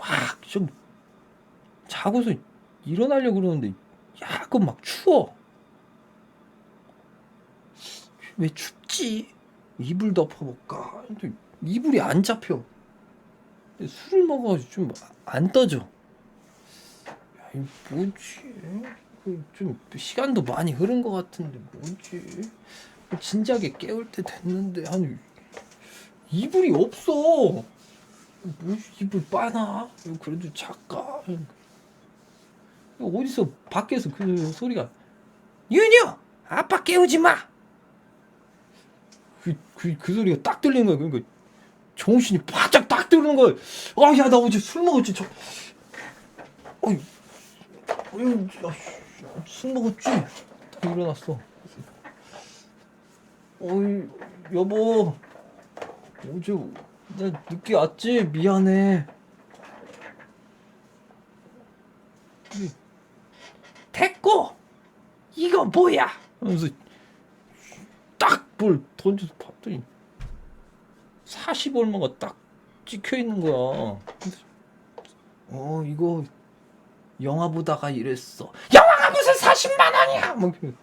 막 좀 자고서 일어나려고 그러는데 야그 막 추워. 왜 춥지? 이불 덮어볼까? 이불이 안 잡혀. 술을 먹어가지고 좀 안 떠져. 야, 이 뭐지? 그좀 시간도 많이 흐른 것 같은데 뭐지? 진작에 깨울 때 됐는데 한 이불이 없어. 뭐 이불 빠나? 그래도 작가. 어디서 밖에서 그 소리가 윤유 아빠 깨우지 마. 그, 그, 그 소리가 딱 들리는 거야. 그러니까 정신이 바짝 딱 들는 거야. 아, 야, 나 어제 술 먹었지. 저, 어이, 어이, 야, 씨, 술 먹었지. 딱 일어났어. 어이, 여보. 어제 나 늦게 왔지? 미안해. 됐고 이거 뭐야? 하면서 딱뭘 던져서 봤더니 40 얼마가 딱 찍혀 있는 거야. 어 이거 영화 보다가 이랬어. 영화가 무슨 40만 원이야? 막 이렇게.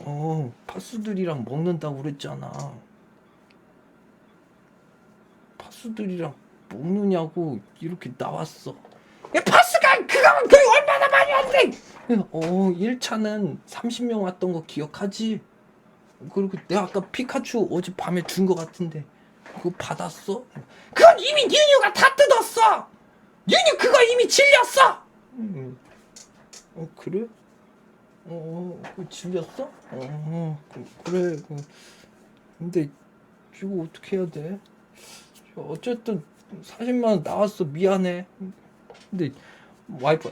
어 파수들이랑 먹는다고 그랬잖아. 파수들이랑 먹느냐고 이렇게 나왔어. 야, 파스가 그거 그 얼마나 많이 왔대? 어 1차는 30명 왔던 거 기억하지? 그리고 내가 아까 피카츄 어제 밤에 준 거 같은데 그거 받았어? 그건 이미 뉴뉴가 다 뜯었어. 뉴뉴 그거 이미 질렸어. 음. 어 그래? 어, 그 질렸어? 어, 그, 그래. 그, 근데 이거 어떻게 해야 돼? 어쨌든 40만 원 나왔어. 미안해. 근데 와이프가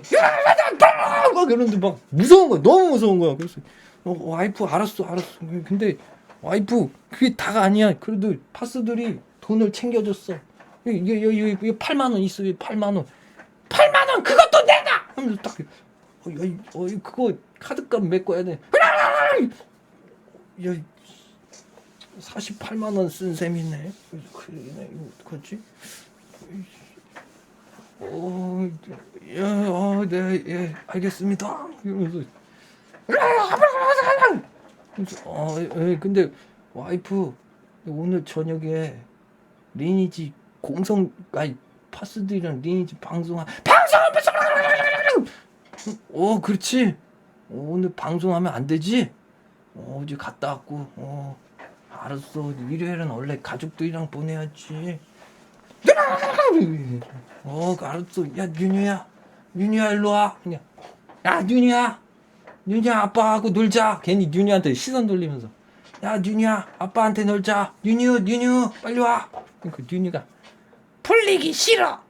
막 이러는데 막 무서운 거야. 너무 무서운 거야. 그래서 어, 와이프 알았어, 알았어. 근데 와이프 그게 다가 아니야. 그래도 파스들이 돈을 챙겨줬어. 이게 이게, 이게 8만 원 있어. 8만 원. 8만 원 그것도 내가 하면서 딱 어, 야, 이- 어, 이 그거 카드값 메꿔야 돼. 야, 48만 원 쓴 셈이네. 그러네. 이거 어떡하지? 어, 야, 어, 네, 예, 알겠습니다. 이러면서 어, 예, 근데 와이프 오늘 저녁에 리니지 공성 아니 파스들이랑 리니지 방송 방송을 무슨 어 그렇지 어, 오늘 방송하면 안 되지 어, 어제 갔다 왔고 어 알았어. 일요일은 원래 가족들이랑 보내야지. 어 알았어. 야 윤유야. 윤유야 일로 와. 그냥. 야 윤유야. 윤유야 아빠하고 놀자. 괜히 윤유한테 시선 돌리면서. 야 윤유야 아빠한테 놀자. 윤유 윤유 빨리 와. 그러니까 윤유가 풀리기 싫어.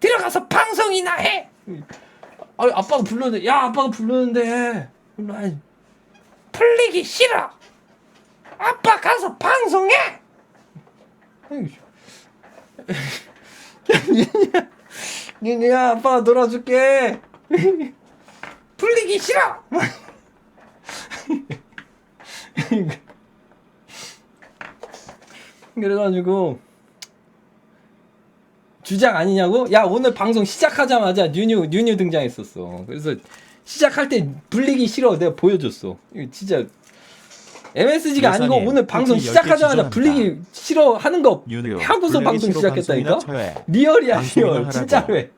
들어가서 방송이나 해. 아, 아빠가 불렀는데, 야, 아빠가 불렀는데, 와. 풀리기 싫어. 아빠 가서 방송해. 니니야, 아빠가 놀아줄게. 풀리기 싫어. 그래가지고 주장 아니냐고? 야 오늘 방송 시작하자마자 뉴뉴 뉴뉴 등장했었어. 그래서 시작할 때 불리기 싫어 내가 보여줬어. 이거 진짜 MSG가 아니고 오늘 방송 시작하자마자 10개 불리기 싫어 하는 거 유료 하고서 방송 시작했다니까? 리얼이야 방송이나 리얼 하라고. 진짜로 해.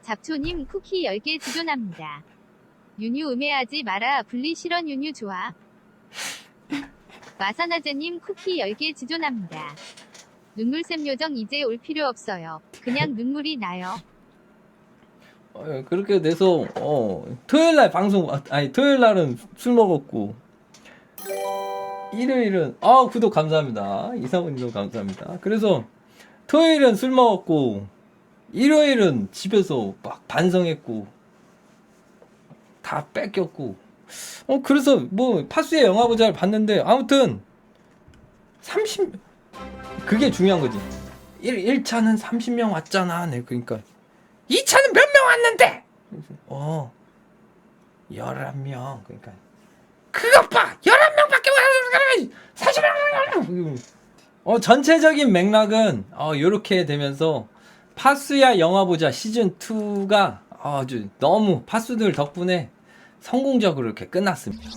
잡초님 쿠키 10개 지존합니다. 윤유 음해하지 마라 분리 실현 윤유 좋아. 마사나제님 쿠키 10개 지존합니다. 눈물샘 요정 이제 올 필요 없어요. 그냥 눈물이 나요. 어, 그렇게 돼서 어 토요일 날 방송 아, 아니 토요일 날은 술 먹었고 일요일은 아 구독 감사합니다 이상훈님도 감사합니다 그래서 토요일은 술 먹었고 일요일은 집에서 막 반성했고 다 뺏겼고 어 그래서 뭐 파수의 영화 보자를 봤는데 아무튼 30 그게 중요한 거지 1, 1차는 30명 왔잖아 네 그러니까 2차는 몇 명 왔는데? 어, 11명. 그러니까. 그것 봐! 11명밖에 못! 40명! 어, 전체적인 맥락은, 어, 요렇게 되면서, 파수야 영화 보자 시즌 2가 아주 너무 파수들 덕분에 성공적으로 이렇게 끝났습니다.